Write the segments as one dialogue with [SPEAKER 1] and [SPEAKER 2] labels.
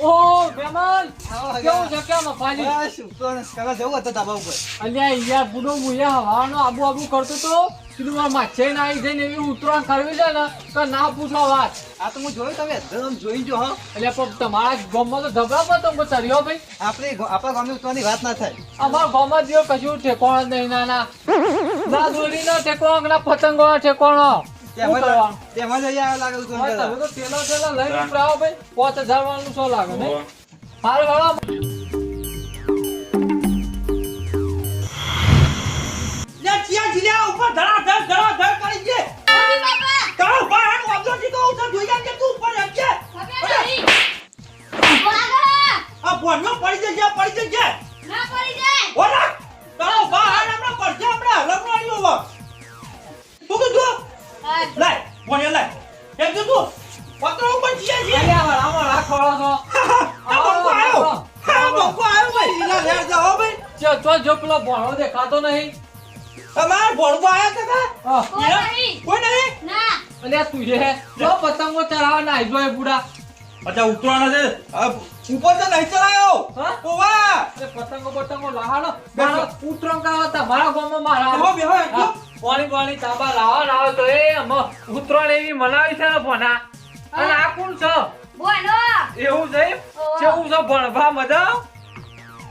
[SPEAKER 1] ઓહો મહેમાન કેવું છે કેમ અફાજી
[SPEAKER 2] બસ ઉપર કરવા જવું હતું ધાબા ઉપર.
[SPEAKER 1] અલ્યા યાર બુડો મુયા હવાનો આબુ આબુ કરતો તો કીધું મારા માછે ના આવી જઈને એવી ઉતરાણ કરવી છે ને તો ના પૂછો વાત.
[SPEAKER 2] આ તો હું જોયું તમે એકદમ જોઈ જો હો.
[SPEAKER 1] એટલે પણ તમારા ગામમાં તો ધબરા પતંગો તર્યો ભાઈ.
[SPEAKER 2] આપણે આપણા ગામની ઉતરવાની વાત ના થાય.
[SPEAKER 1] અમારા ગામમાં જેવો કશું ઠેકોણ નહીં નાના ના. દોરીનો ઠેકોણ ના પતંગો ઠેકોણો
[SPEAKER 2] તેમાં
[SPEAKER 1] કરવાનું?
[SPEAKER 2] જ- તેમાં જ અહીંયા લાગે
[SPEAKER 1] હા, તમે તો લઈને ઉપરાવો ભાઈ. પાંચ હજાર વાળું શું લાગે ને? હારું હાલો અલ્યા અલ્યા જો પતંગો ચરાવવા ના જો એ બુડા.
[SPEAKER 3] અચ્છા ઉતરવાના છે? ઉપર તો નહીં ચલાયો ઓ
[SPEAKER 1] એ પતંગો પતંગો લાહાડો. મારો ઉતરણ કરવા તમારા ગામમાં મારા
[SPEAKER 3] બેહો, બેહો,
[SPEAKER 1] હા, પાણી પાણી તાંબા લાવા લાવો તો એ અમે ઉતરણ એવી મનાવી છે ને ભણા અને આ કોણ છે? એવું છે. કેવું છે ભણભા મજા?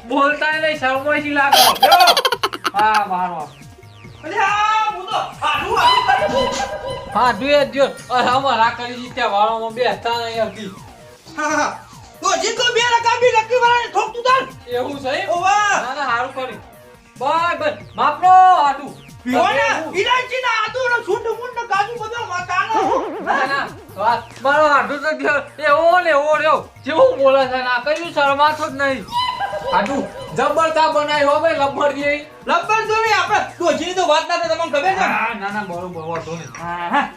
[SPEAKER 1] બોલતા નહીં શરમાઈથી લાગો. હા મારો.
[SPEAKER 3] હું
[SPEAKER 1] જોઈએ જો અમારા કરી જીત્યા વાળામાં બેસતા નહીં હતી.
[SPEAKER 3] તો જીતો બે રકા બી લકી વાળાને ઠોકતું તાર.
[SPEAKER 1] એવું છે?
[SPEAKER 3] ઓવા.
[SPEAKER 1] ના ના હારું કરી બાય બાય માપરો આટું
[SPEAKER 3] પીવાના, ઈલાયચીના આદુનો સૂંઢ મૂંઢ કાજુ બદામ માતાનો.
[SPEAKER 1] ના ના. વાત મારો આટુ તો એવો ને એવો રહ્યો જેવું બોલે છે ના કયું શરમાતો જ નહીં. હાડું જબરતા બનાવી હો ભાઈ લબ્બર જેવી
[SPEAKER 3] લબ્બર આપણે ડોશીની તો વાત ના તમને ખબર ને?
[SPEAKER 1] હા, ના ના બરોબર વાંધો નહીં.
[SPEAKER 3] હા, હા.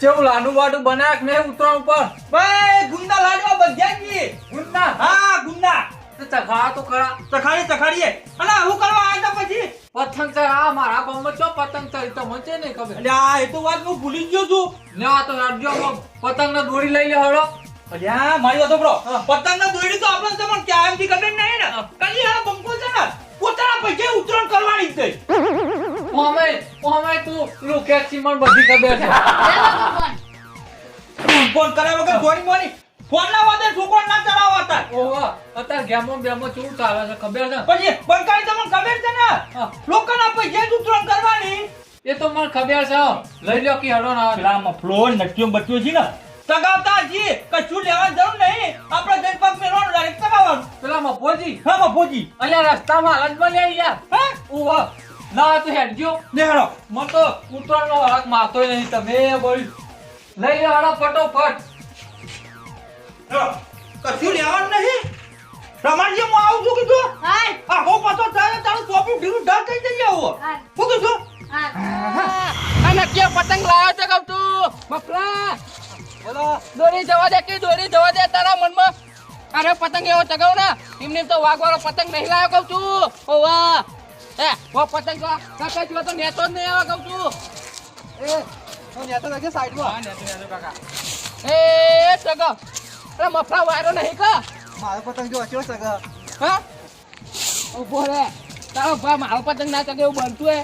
[SPEAKER 1] કેવું લાડુ વાડુ બનાક નહીં ઉતરણ ઉપર?
[SPEAKER 3] ભાઈ, ગુંદા લાડવા બધ્યાજી
[SPEAKER 1] ગુંદા?
[SPEAKER 3] હા ગુંદા.
[SPEAKER 1] તો ચખા તો ખરા.
[SPEAKER 3] ચખાડી ચખાડીએ. અને હું કરવા આવ્યા પછી?
[SPEAKER 1] પતંગ ચરા મારા ગામમાં ચો પતંગ ચરી તો મને નહીં ખબર.
[SPEAKER 3] અલ્યા એ તો વાત હું ભૂલી ગયો છું.
[SPEAKER 1] લેવા તો રાજ્યો પતંગ ને દોરી લઈ લે હળો.
[SPEAKER 3] અલ્યા મારી વાતો બ્રો
[SPEAKER 1] હા.
[SPEAKER 3] પતંગ ના દોડી તો આપણે તમને ક્યાં એમથી ખબર નહીં ને. કલી હા બંકો છે ને? પોતાના પૈસે ઉતરણ કરવાની જ
[SPEAKER 1] ઓમે ઓમે તું લુકે મને બધી ખબર છે.
[SPEAKER 3] ફોન. કરે વગર ગોળી મોરી ફોન ના વાદે છોકરો ના ચડાવવા હતા.
[SPEAKER 1] ઓહો અત્યારે ગેમો બેમો કેવું ચાલે છે ખબર છે?
[SPEAKER 3] પછી બંકાઈ તમને ખબર છે ને. લોકોના પૈસે જ ઉતરણ કરવાની.
[SPEAKER 1] એ તો મને ખબર છે લઈ લ્યો કે હડો ના
[SPEAKER 3] પેલા મફલો નટ્યો બટ્યો છે ને તગાવતા જી કશું લેવાની જરૂર નહીં. આપણે જઈને પગ મેળવાનું ડાયરેક્ટ તગાવવાનું.
[SPEAKER 1] પેલા મફોજી
[SPEAKER 3] હા મફોજી
[SPEAKER 1] અલ્યા રસ્તામાં હાલતમાં લે યાર.
[SPEAKER 3] હે?
[SPEAKER 1] ઉવા ના તો હેડજો.
[SPEAKER 3] દેખાડો
[SPEAKER 1] મને તો કુતરનો હરક મારતો નહીં. તમે બોલ. લઈ લો હડો ફટોફટ.
[SPEAKER 3] કશું લેવાનું નહીં. રમણજી હું આવું છું કીધું.
[SPEAKER 4] અરે પતંગ એવો ચગાવ ને એમને તો વાઘવાળો પતંગ નહીં લાવ્યો કહું છું. ઓ વાહ. એ વો પતંગ તો કાકા જેવો તો નેતો જ નહીં આવ્યો કહું છું.
[SPEAKER 2] એ હું નેતો લાગે સાઈડમાં.
[SPEAKER 4] એ ચગાવ અરે મફરા વાયરો નહીં કા
[SPEAKER 2] મારો પતંગ જો અચો ચગાવ
[SPEAKER 4] હા? ઊભો રે તારો ભા મારો પતંગ ના ચગે એવું બનતું હે.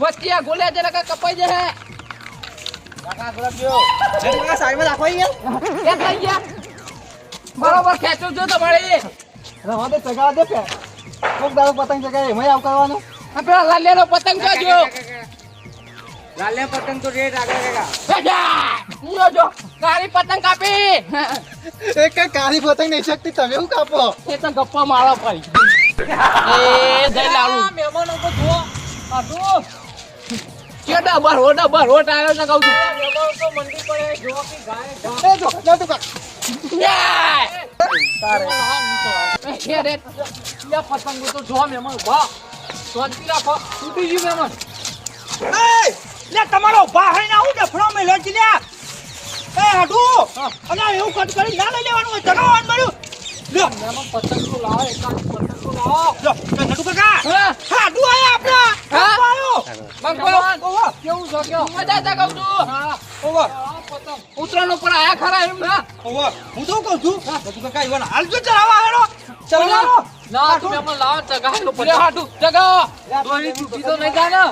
[SPEAKER 4] વચ્ચે આ ગોલ્યા જરા કાં કપાઈ જશે
[SPEAKER 2] કાકા ગુલાબ ગયો એ સાઈડમાં રાખો અહીંયા.
[SPEAKER 4] એ થઈ ગયા બરોબર ખેંચો જો તમારે
[SPEAKER 2] રવા દે ચગા દે પે કોક દાડો પતંગ ચગાય એમાં આવ કરવાનું?
[SPEAKER 4] આ પેલા લાલિયાનો પતંગ જોજો
[SPEAKER 2] લાલે પતંગ તો રેડ આગળ કાકા
[SPEAKER 4] રાજા જો જો. કાળી પતંગ કાપી.
[SPEAKER 2] એક કારી પતંગ નહીં શકતી તમે હું કાપો?
[SPEAKER 4] એ તો ગપ્પા મારો ભાઈ. એ જઈ લાવું
[SPEAKER 1] મહેમાનો તો જો આટું
[SPEAKER 4] કેડા બાર હોડા બાર હોટ ટાયો ને કહું છું
[SPEAKER 1] મહેમાનો તો મંડી પડે જો કે ગાય ગાય
[SPEAKER 2] જો જો તું! તારે.
[SPEAKER 4] એ રે
[SPEAKER 1] યા પતંગો તો જો મહેમાન વાહ શાંતિ રાખો. તૂટી ગયું મહેમાન.
[SPEAKER 3] એ લે તમારો ભાઈ ના હું ડફણો લે. એ હાડુ. અને એવું કટ કરી ના લઈ લેવાનું હોય ચગાવવાનું મળ્યું. લ્યો
[SPEAKER 1] મહેમાન પતંગ તો લાવો એકાદ પતંગ તો લાવો
[SPEAKER 3] નટુ કાકા.
[SPEAKER 4] હા.
[SPEAKER 3] હાડુ આયા આપણા.
[SPEAKER 4] હા?
[SPEAKER 3] આયો.
[SPEAKER 4] ભગવાન
[SPEAKER 1] કેવું છે કેવું?
[SPEAKER 4] મજા તા કહું છું.
[SPEAKER 1] હા.
[SPEAKER 3] ઓવા.
[SPEAKER 1] પતંગ
[SPEAKER 4] ઉપર આયા ખરા એમ ના?
[SPEAKER 3] ઓવા હું તો કહું છું? બધું કાકા ઈવન હાલજો ચલાવવા હેડો. ચલાવો.
[SPEAKER 1] ના તું લાવ જગા
[SPEAKER 4] લો પડે હાટુ. જગાવો
[SPEAKER 1] દોરી તૂટી તો નહીં જાય ને.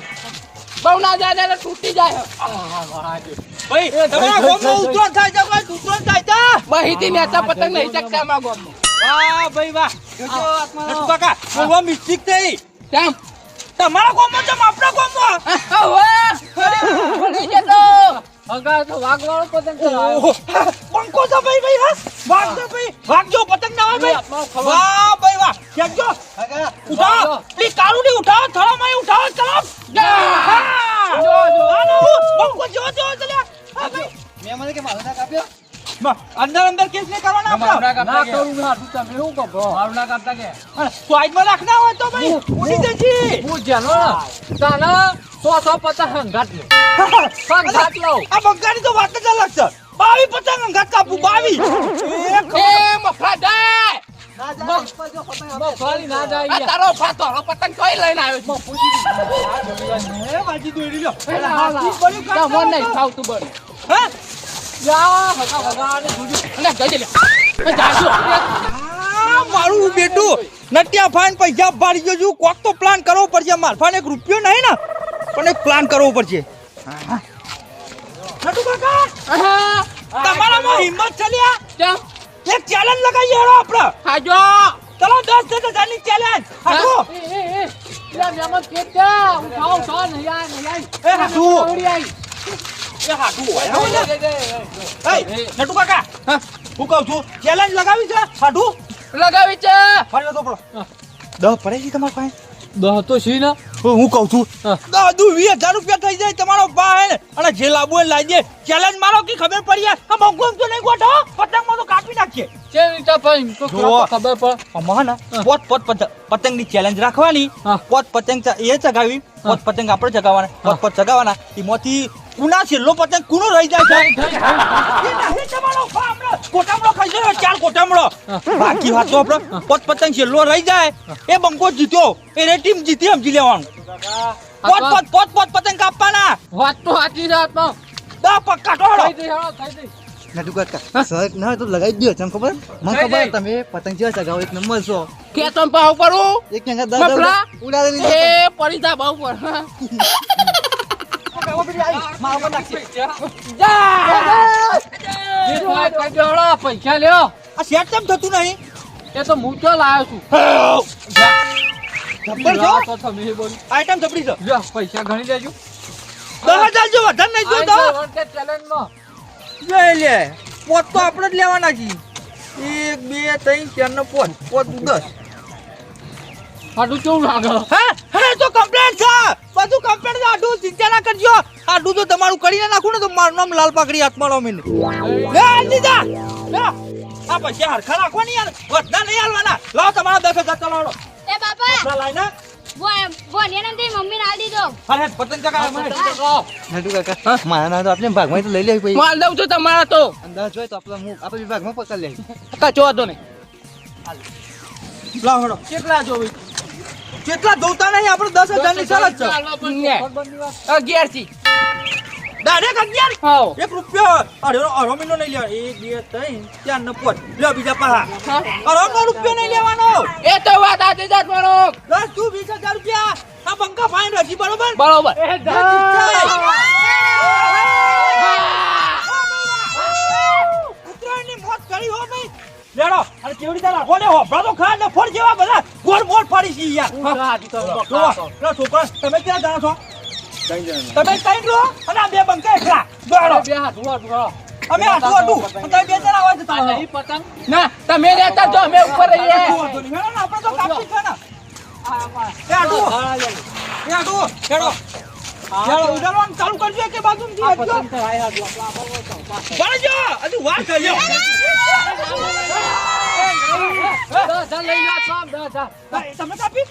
[SPEAKER 4] બહુ ના જાય ને તૂટી જાય.
[SPEAKER 3] ભાઈ તમારા ગોમમાં ઉતરણ થાય કોઈ ઉતરણ થાય છે?
[SPEAKER 4] માહિતી નેતા પતંગ નહીં ચકતા માં ગોમનો
[SPEAKER 3] વાહ ભાઈ વાહ. જોજો નટુ કાકા બોલવા મિસ્ટેક થઈ.
[SPEAKER 4] કેમ?
[SPEAKER 3] તમારા ગોમમાં જેમ આપણા ગોમમાં.
[SPEAKER 4] હા
[SPEAKER 1] હગા તો વાગવાળો પતંગ ચલાવ્યો.
[SPEAKER 3] પંખો છે ભાઈ ભાઈ હા વાગ તો ભાઈ વાગજો પતંગ ના હોય ભાઈ. વાહ ભાઈ વાહ. ખેંચજો ઉઠાવ. પ્લીઝની ઉઠાવો થળામાં ઉઠાવ ચલો હા.
[SPEAKER 4] જો, જો.
[SPEAKER 3] હું, જો જો ચલ્યા.
[SPEAKER 2] મેં મને કે મારો ના કાપ્યો
[SPEAKER 3] અંદર અંદર કેસ નહીં કરવાના આપણે.
[SPEAKER 1] ના કરું ના તું તમે એવું કહો મારું ના કરતા કે.
[SPEAKER 3] સ્વાઈડમાં રાખના હોય તો ભાઈ ઉડી જશે
[SPEAKER 1] હું જેનો તાના સો સો પચાસ હંગાત લે. હંગાત લો
[SPEAKER 3] આ બંગાળી તો વાત જ અલગ છે. બાવી પતંગ અંગાત કાપું બાવી
[SPEAKER 4] એ
[SPEAKER 2] મફાડા
[SPEAKER 1] મગફળી ના જાય
[SPEAKER 4] તારો ફાતો પતંગ કઈ લઈને આવ્યો છે.
[SPEAKER 3] એ બાજી દોડી
[SPEAKER 4] લો નહીં
[SPEAKER 3] નાખો.
[SPEAKER 4] થાવતું બળ
[SPEAKER 3] હે?
[SPEAKER 1] જા હગા હગા અને જોજો.
[SPEAKER 4] અને ગઈ લે જાજો
[SPEAKER 3] મારું બેટું નટિયા ફાઈન પૈસા ભરી જજો કોક તો પ્લાન કરવો પડશે માર ફાઈન એક રૂપિયો નહીં ને પણ એક પ્લાન કરવો પડશે. નટુ કાકા તમારામાં હિંમત છે લ્યા?
[SPEAKER 4] કેમ?
[SPEAKER 3] એક ચેલેન્જ લગાવીએ હેડો આપણે.
[SPEAKER 4] હાજો.
[SPEAKER 3] ચલો દસ દસ હજારની ચેલેન્જ હાલો
[SPEAKER 1] એ એ એ. યાર મહેમાન કે જા ઉઠાવ ઉઠાવ નહીં આ નહીં આ
[SPEAKER 3] એ નટુ કાકા ચેલેન્જ મારો કે ખબર પડી જાય આ તો નહીં ગોઠો પતંગમાં તો કાપી નાખીએ આમાં પોત પોત પતંગ પતંગની ચેલેન્જ રાખવાની પોત પતંગ એ ચગાવી પોત પતંગ આપણે ચગાવવાના પોત. પોત ચગાવવાના એમાંથી કુના છેલ્લો પતંગ કુનો રહી જાય છે? એ નહીં તમારો ફામડો, કોટામડો ખાઈ જાય ચાર કોટામડો બાકી વાત તો આપણે પત પતંગ છેલ્લો રહી જાય. એ બંકો જીત્યો એ ટીમ જીતી સમજી લેવાનું. પોત પોત પોત પોત પતંગ કાપવાના.
[SPEAKER 1] વાત તો સાચી છે આત્મા.
[SPEAKER 3] દા
[SPEAKER 2] પક્કા ટોળો. સર ના તો લગાવી દો તમને ખબર? મને ખબર તમે પતંગ જેવા ચગાવો એક નંબર છો.
[SPEAKER 4] કે તમે પાવ પડું
[SPEAKER 2] એક? ઉડાડી
[SPEAKER 4] એ પડી જા બહુ પર.
[SPEAKER 1] પૈસા લ્યો.
[SPEAKER 3] આ સેટ કેમ થતું નહીં?
[SPEAKER 1] એ તો હું તો લાવ્યો છું?
[SPEAKER 3] જબ્બર છો?
[SPEAKER 1] તમે બોલ.
[SPEAKER 3] આઈટમ જબરી છે.
[SPEAKER 1] લ્યો, પૈસા ગણી લેજો.
[SPEAKER 3] દસ હજાર જો વધારે નહીં
[SPEAKER 1] ચેલેન્જમાં.
[SPEAKER 3] લે લે. પોત તો આપણે જ લેવાના છીએ. એક બે ત્રણ ચાર ને પોત પોત દસ.
[SPEAKER 1] આટલું કેવું લાગે?
[SPEAKER 3] હે? હે તો કમ્પ્લેટ છે? બધું કમ્પ્લેટ આડું ચિંતા ના કરજો. આડું તો તમારું કરીને નાખું ને તો મારું નામ લાલ પાકડી હાથમાં લો મને લે દીધા લે આ પૈસા હરખા કોની યાર. વધના નહીં હાલવાના. લાવ તમારા દસ હજાર ચલાવો
[SPEAKER 5] એ બાપા.
[SPEAKER 3] આપણા લાઈને
[SPEAKER 5] વો- વોનિયાને તે મમ્મીને આલી દીધો
[SPEAKER 3] અરે પતંગ ચગાવે મને.
[SPEAKER 2] નટુ કાકા મારા ના તો ભાગમાં તો લઈ લેવી
[SPEAKER 4] માલ દઉં છું તમારા તો.
[SPEAKER 2] અંદાજ આપણે હું આપણે વિભાગમાં પકડ લેવી.
[SPEAKER 4] કચો હતો
[SPEAKER 3] હેડો. કેટલા જોવી? કેટલા જોતા નહીં? આપણે દસ હજારની જ છે
[SPEAKER 4] અગિયારથી
[SPEAKER 3] ડાયરેક્ટ અગિયાર?
[SPEAKER 4] હાવ
[SPEAKER 3] એક રૂપિયો. અરે અઢો મહિનો નહીં લેવાનો. એક બે ત્રણ ચાર ને પાંચ. લ્યો બીજા પાહા.
[SPEAKER 4] હા.
[SPEAKER 3] અઢો રૂપિયો નહીં લેવાનો.
[SPEAKER 4] એ તો વાત આતી જાત મારો
[SPEAKER 3] દસ તું વીસ હજાર રૂપિયા. આ બંકા ફાઈન રજી બરોબર?
[SPEAKER 4] બરોબર.
[SPEAKER 3] ઉત્તરાયણની મોજ કરી હો ભાઈ. લેડો અને કેવડી તારા? કોને હો હોભળા ખા ને ફોડ જેવા બધા ગોળ ગોળ ફરી છે યાર. લો છોકરા તમે ક્યાં જાણો છો? તમે કઈ રહો અને આ બે બંકા એકલા. દોડો
[SPEAKER 1] બે હાથ ઊભા ઊભા.
[SPEAKER 3] અમે આટલું આટલું તમે બે જણા આવો તો
[SPEAKER 1] આ નહીં પતંગ?
[SPEAKER 4] ના તમે રહેતા જો અમે ઉપર રહીએ.
[SPEAKER 3] આપણે તો કાપી છે ને. એ આટલું. એ આટલું. હેડો હેડો ઉડાડવાનું ચાલુ કરજો કે
[SPEAKER 1] આપણા
[SPEAKER 3] બળજો હજુ વાત કરજો તમે કાપી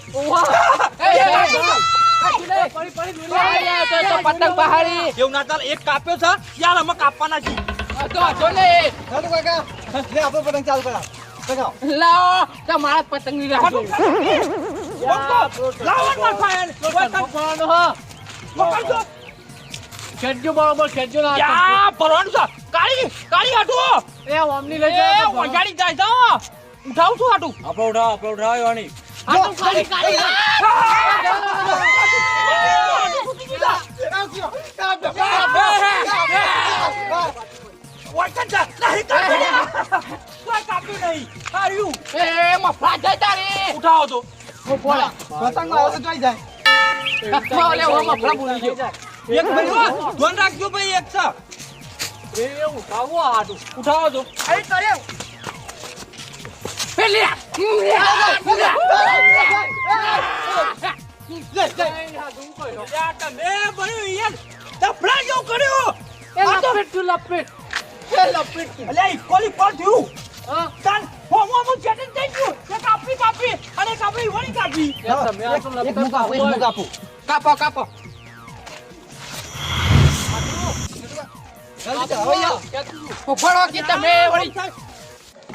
[SPEAKER 4] પતંગ બહારી.
[SPEAKER 3] એવું ના ચાલે એક કાપ્યો છે યાર અમે કાપવાના છીએ
[SPEAKER 4] આ તો જો લે.
[SPEAKER 2] નટુ કાકા. લે આપણો પતંગ ચાલુ કરાવ
[SPEAKER 4] લાવો તો મારા જ પતંગ
[SPEAKER 3] લાવો પકડજો
[SPEAKER 1] ખેંચજો બરોબર ખેંચજો ના.
[SPEAKER 3] યા ભરવાનું છે કાળી કાળી હાટુ
[SPEAKER 1] એ ઓમની લઈ
[SPEAKER 3] એ
[SPEAKER 1] જાઓ
[SPEAKER 3] વંજાડી જાય તો ઉઠાવ છું હાટુ
[SPEAKER 6] આપણો ઉઠાવ આપણો ઉઠાવ વાની
[SPEAKER 4] હાટુ કાળી તારી
[SPEAKER 3] ઉઠાવો તો
[SPEAKER 2] પતંગ તો જોઈ જાય
[SPEAKER 4] કથો લે હું મફા ભૂલી ગયો
[SPEAKER 3] એક ભાઈ ધ્યાન રાખજો ભાઈ એક છે
[SPEAKER 1] એ ઉઠાવો હાથું
[SPEAKER 3] ઉઠાવો તો
[SPEAKER 4] પેલી
[SPEAKER 3] તમે કર્યું
[SPEAKER 1] એ લપેટ લપેટ
[SPEAKER 3] અલ્યા ઇક્વલી પર થયું.
[SPEAKER 1] હા.
[SPEAKER 3] દેખાય હોમ હોમ ચેટિંગ થઈ ગયું. એક કાપી કાપી. અને કાપી વળી કાપી.
[SPEAKER 1] તમે આ તો લપેટ
[SPEAKER 2] એક મુક
[SPEAKER 4] કાપો કાપો.
[SPEAKER 2] જલ્દી ચાલો હવે આવો.
[SPEAKER 4] ફોફળો કે તમે વળી.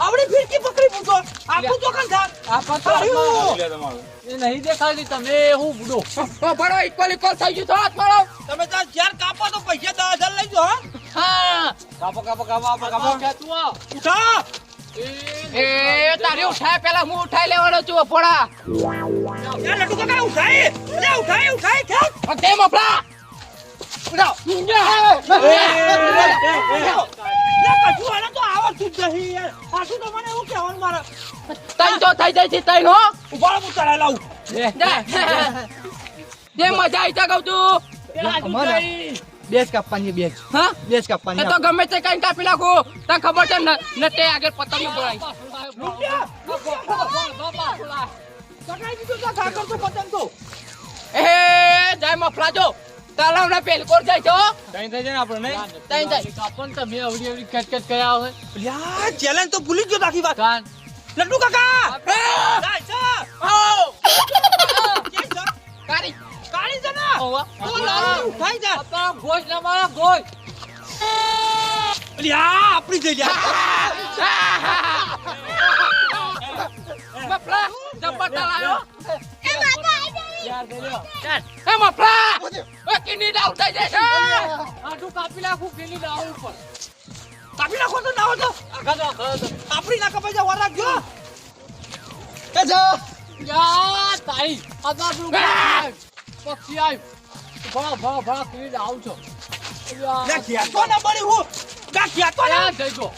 [SPEAKER 3] આવડી ફિરકી પકડી મૂકો. આપું તો થા
[SPEAKER 1] આ
[SPEAKER 3] તાર્યું.
[SPEAKER 1] એ નહીં દેખાતી તમે હું બુડો.
[SPEAKER 4] ફોફળો ઇક્વલ ઇક્વલ થઈ ગયું થોડા થોડો
[SPEAKER 3] તમે તાર ચાર કાપો તો પૈસા દસ હજાર લઈ જાઓ હા.
[SPEAKER 4] હા.
[SPEAKER 1] કાપો કાપો કાપો કાપો કાપો.
[SPEAKER 3] ઉઠા
[SPEAKER 4] એ તારી ઉઠાય પેલા હું ઉઠાઈ લેવાનો છું ફોડા
[SPEAKER 3] યા લડુ કાકા ઉઠાય. લે ઉઠાય ઉઠાય ખેંચ
[SPEAKER 4] તે મફળા
[SPEAKER 3] લે કશું આને તો આવડતું જ નહીં યાર. પાછું તો મને એવું કહેવાનું મારે.
[SPEAKER 4] તઈ તો થઈ જાય છે તઈ હો.
[SPEAKER 3] ઊભા હું ચડાઈ લાવું.
[SPEAKER 4] જે મજા આવી કહું છું.
[SPEAKER 2] અમારે. બેસ કાપવાની બેસ.
[SPEAKER 4] હા?
[SPEAKER 2] બેસ
[SPEAKER 4] એ
[SPEAKER 2] કાપવાની
[SPEAKER 4] તો ગમે તે કઈ કાપી નાખો. તને ખબર છે ને ને તે આગળ પતંગ બોલાય
[SPEAKER 3] ચડાઈ દીધું તો કાકર તો પતંગ તો
[SPEAKER 4] એ જાય પેલકોર જાય છો
[SPEAKER 6] કઈ થઈ જાય ને આપણે નહીં
[SPEAKER 4] તઈ જાય.
[SPEAKER 1] કાપો ને તમે અવડી કર્યા હોય.
[SPEAKER 3] લ્યા ચેલેન્જ તો ભૂલી જ ગયો આખી વાત.
[SPEAKER 1] કાન.
[SPEAKER 3] લડ્ડુ કાકા!
[SPEAKER 4] એ,
[SPEAKER 3] જાય છે
[SPEAKER 4] આવો.
[SPEAKER 3] ઉઠાઈ જા
[SPEAKER 1] આપણા ગોશ ના મારા ગોશ
[SPEAKER 3] લ્યા આપણી જઈ લ્યા
[SPEAKER 4] મફલા જબ્બર તલાયો
[SPEAKER 5] એ માતા આવી
[SPEAKER 1] યાર ગયો
[SPEAKER 4] છે
[SPEAKER 1] કાપી નાખું પેલી દાવ ઉપર
[SPEAKER 3] કાપી નાખો તો ના તો આપણી ના કપાઈ જા વાર રાખજો
[SPEAKER 2] એ જા
[SPEAKER 1] યા તાઈ આ પક્ષી આવ્યું ભા ભા ભા પેલી દાવ છો
[SPEAKER 3] તો ના બળી હું. કા તો ના.
[SPEAKER 1] જઈ ગયો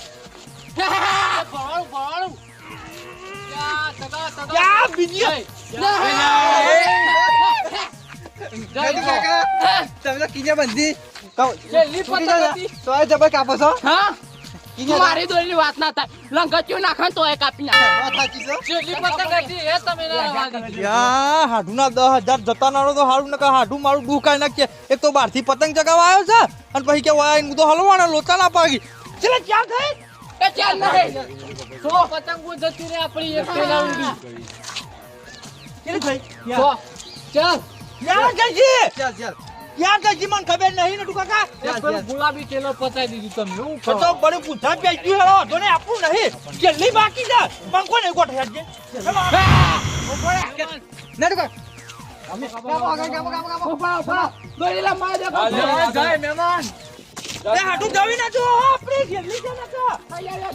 [SPEAKER 2] કાકા તમે તો કિને બંધી. તો જબર કાપો છો?
[SPEAKER 4] હા? મારી દોરી વાત ના થાય. લંગચ્યું નાખે. તો એ કાપી
[SPEAKER 3] હાડુના દસ હજાર જતા નાનો તો હાડું નકા હાડું મારું દુખાય નાખીએ. એક તો બહારથી પતંગ ચગાવવા આવ્યો છે અને પછી કે વાય હું તો હલવાના લોચા ના પાગી ચલે ક્યાં થઈ?
[SPEAKER 4] કે ચાલ નહીં
[SPEAKER 1] સો પતંગો જતી રે આપણી એક પેલા ઊંધી.
[SPEAKER 3] કેટલી થઈ?
[SPEAKER 1] સો. ચાલ.
[SPEAKER 3] યાર
[SPEAKER 2] ચાલ ચાલ.
[SPEAKER 3] યાર જયજી મને ખબર નહીં નટુ કાકા.
[SPEAKER 1] ગુલાબી ટેલર પતાઈ દીધું તમે હું
[SPEAKER 3] તો બડે પૂછા પેજ્યું હેરો તો ને આપણું નહીં. કેટલી બાકી છે પંખો નહીં ગોઠ હેડજે?
[SPEAKER 2] નટુ કાકા કાપો કાકા કાપો કાપો કાપો
[SPEAKER 4] ઊભા ઊભા. દોરી લા મારે દેખો
[SPEAKER 1] જાય, જાય, મહેમાન.
[SPEAKER 3] એ હાડું જવી ના જો આપણી કેટલી છે. નકા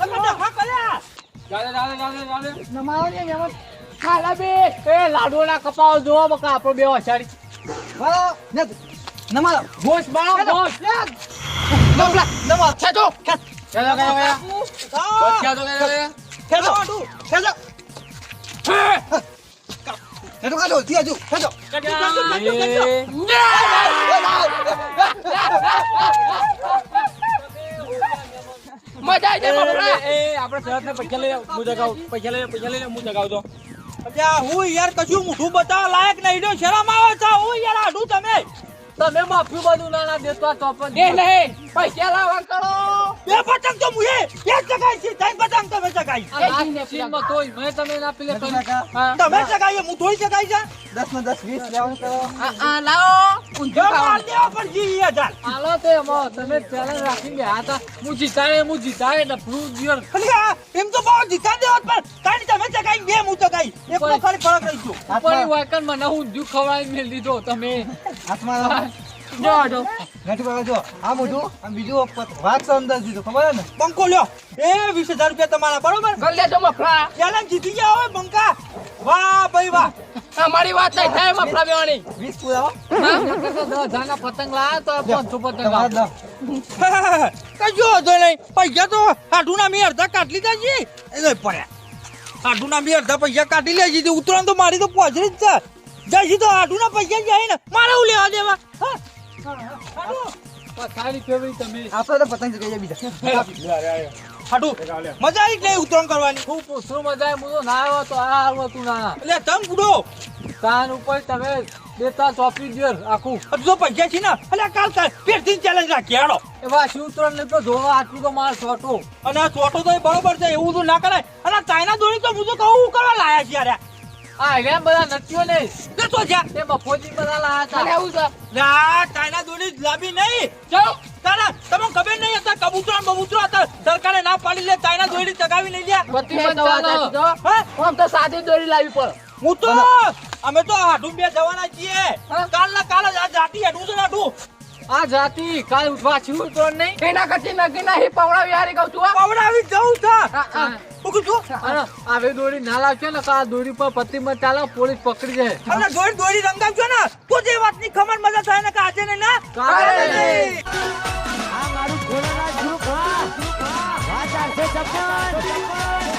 [SPEAKER 3] નકા ડખા કર્યા.
[SPEAKER 1] ચાલે ચાલે ચાલે ચાલે
[SPEAKER 2] નમાવો ને મહેમાન
[SPEAKER 1] ખાલા બે. એ લાડુના કપાવ જોવા બકા આપણો બે વસાડી
[SPEAKER 2] ને
[SPEAKER 1] કયો
[SPEAKER 3] ખેંચો.
[SPEAKER 1] એ
[SPEAKER 4] મજા આવી જાય
[SPEAKER 6] એ આપણે શરત ને પૈસા લઈ હું જગાવું. પૈસા લઈ પૈસા લઈને હું જગાવું તો.
[SPEAKER 3] અલ્યા હું યાર કશું મોઢું બતાવ લાયક નહીં રહ્યો. શરમ આવે છે. હું યાર હાડું તમે.
[SPEAKER 1] તમે માફી બધું ના ના દેતો તો પણ
[SPEAKER 4] એ નહીં. પૈસા લાવા કરો.
[SPEAKER 3] બે પતંગ તો મુએ. એક જગાઈ છે ત્રણ પતંગ તમે જગાઈ
[SPEAKER 1] આ લાસ્ટ સીનમાં તોય મેં તમે ના પેલે.
[SPEAKER 3] તમે ચગાઈ હું તોય જગાઈ જા.
[SPEAKER 2] 10 માં 10 20 લેવાનું કરો.
[SPEAKER 4] આ આ લાવો.
[SPEAKER 3] જો માર. દેવા પર જી હજાર.
[SPEAKER 1] હાલો તે મો તમે ચેલેન્જ રાખી ગયા. હતા હું જીતાય હું જીતાય ને પ્રૂવ દિયર
[SPEAKER 3] ખલિયા એમ તો બહુ જીતા દેવત પણ તાણી તમે જગાઈ બે હું ચગાઈ. એક
[SPEAKER 1] પણ-
[SPEAKER 3] ખાલી ફરક રહી ગયો
[SPEAKER 2] પણ
[SPEAKER 1] વાકન મને હું દુઃખ ખવડાવી મેલ દીધો તમે.
[SPEAKER 2] હાથમાં.
[SPEAKER 4] જો જો.
[SPEAKER 2] ઘાટી બાબા જો. આ મોઢું આમ બીજું વાત તો દીધું. ખબર ને?
[SPEAKER 3] બંકો લ્યો. એ વીસ હજાર રૂપિયા તમારા બરોબર?
[SPEAKER 4] ગલ લેજો મફળા
[SPEAKER 3] ચેલેન્જ જીતી ગયા હોય બંકા. વાહ ભાઈ વાહ.
[SPEAKER 4] અમારી વાત નહીં થાય મફળા બેવાની.
[SPEAKER 2] વીસ પૂરા
[SPEAKER 1] દસ પતંગ લાયા તો પાંચસો પતંગ
[SPEAKER 2] તમારા
[SPEAKER 1] લાવો.
[SPEAKER 2] દસ
[SPEAKER 3] નહીં? પૈસા તો હાડુના મેં અડધા કાઢ લીધા છે. એ લઈ પડ્યા. ના મેં અડધા પૈસા કાઢી લે છે. ઉતરણ તો મારી તો પહોંચી જ છે. તો ના પૈસા જાય ને. મારે લેવા દેવા? હા?
[SPEAKER 1] તમે
[SPEAKER 2] આપણે તો પતંગ ચગાવીએ બીજા.
[SPEAKER 3] હાડુ, મજા આવી જ નહીં કરવાની.
[SPEAKER 1] હું પૂછું મજા હું તો ના આવ્યો તો આ આવ્યો તું ના.
[SPEAKER 3] એટલે તમ ગુડો
[SPEAKER 1] તાન ઉપર તમે દેતા ચોપી દ્યો આખું.
[SPEAKER 3] હજુ પૈસા છે ને. એટલે કાલ કાલ પેટથી ચેલેન્જ રાખી. હાડો.
[SPEAKER 1] ને તો જોવા આટલું તો માર છોટો.
[SPEAKER 3] અને આ તો બરોબર છે એવું તો ના કરાય. અને ચાઇના દોરી તો હું તો કહું કરવા લાયા છે યાર.
[SPEAKER 1] આ એમ બધા નટીઓ ને.
[SPEAKER 3] તે તો છે
[SPEAKER 1] એ મફોજી બધા લાયા
[SPEAKER 4] અને આવું છે
[SPEAKER 3] લા નહીં. તારા તમને ખબર નહીં હતા કબૂતરા બબૂતરા હતા? સરકારે ના પાડી લે ચાઇના દોરી ચગાવી લઈ લ્યા.
[SPEAKER 4] તો. છો.
[SPEAKER 3] હા?
[SPEAKER 4] આમ તો સાદી દોરી લાવી પડે.
[SPEAKER 3] હું તો અમે તો હાડું બે જવાના છીએ? કાલ ના કાલ જ આ જાતી હાડું છે હાડું
[SPEAKER 1] આ જાતિ કાલ વાસી તો નહીં.
[SPEAKER 4] એના કચી નક્કી નહીં પવડાવી હારી કહું છું.
[SPEAKER 3] પવડાવી જવું છે. કીધું છું?
[SPEAKER 1] અને આવી દોરી ના લાવજો ને આ દોરી પર પતિ મત ચાલે પોલીસ પકડી જાય.
[SPEAKER 3] અને દોરી દોરી રંગાવજો ને. તો જે વાતની ખબર મજા થાય ને કે આજે ને ના?
[SPEAKER 1] કાલે
[SPEAKER 3] નહીં.
[SPEAKER 6] આ મારું ખોરાના ગ્રુપ જુખા વાચાર છે છપ્પન.